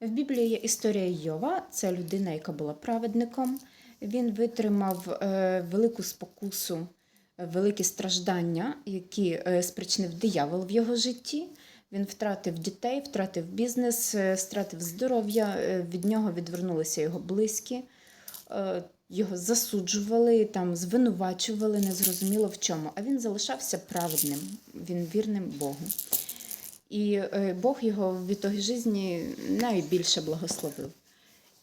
В Біблії є історія Йова. Це людина, яка була праведником. Він витримав е, велику спокусу, великі страждання, які е, спричинив диявол в його житті. Він втратив дітей, втратив бізнес, втратив здоров'я. е, Від нього відвернулися його близькі. Його засуджували, там звинувачували, незрозуміло в чому. А він залишався праведним, він вірним Богу. І е, Бог його в ітогі житті найбільше благословив.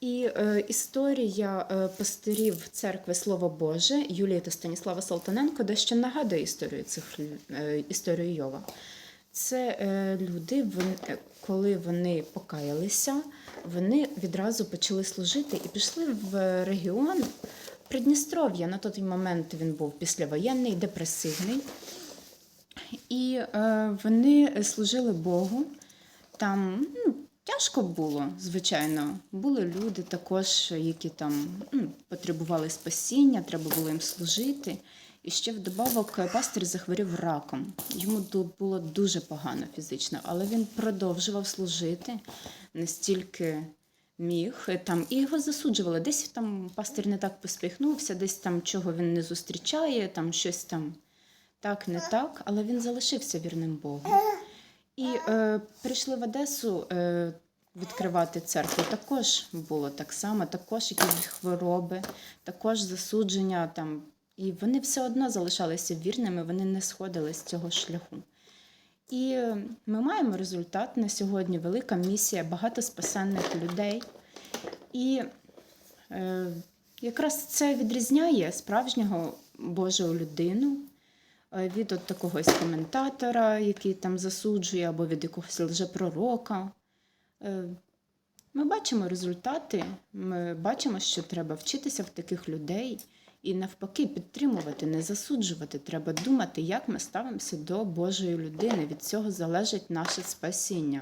І е, історія е, пастирів церкви Слово Боже Юлії та Станіслава Салтаненко дещо нагадує історію цих е, історію Йова. Це е, люди, вони, е, коли вони покаялися, вони відразу почали служити і пішли в регіон Придністров'я. На той момент він був післявоєнний, депресивний. І е, вони служили Богу. Там ну, тяжко було, звичайно. Були люди також, які там ну, потребували спасіння, треба було їм служити. І ще вдобавок пастир захворів раком. Йому було дуже погано фізично, але він продовжував служити настільки міг. Там і його засуджували. Десь там пастир не так посміхнувся, десь там чого він не зустрічає, там щось там так, не так, але він залишився вірним Богу. І е, прийшли в Одесу е, відкривати церкву. Також було так само, також якісь хвороби, також засудження там. І вони все одно залишалися вірними, вони не сходили з цього шляху. І е, ми маємо результат на сьогодні. Велика місія, багато спасенних людей. І е, якраз це відрізняє справжнього Божого людину від от такогось коментатора, який там засуджує, або від якогось лжепророка. Е, Ми бачимо результати, ми бачимо, що треба вчитися в таких людей і навпаки підтримувати, не засуджувати. Треба думати, як ми ставимося до Божої людини. Від цього залежить наше спасіння.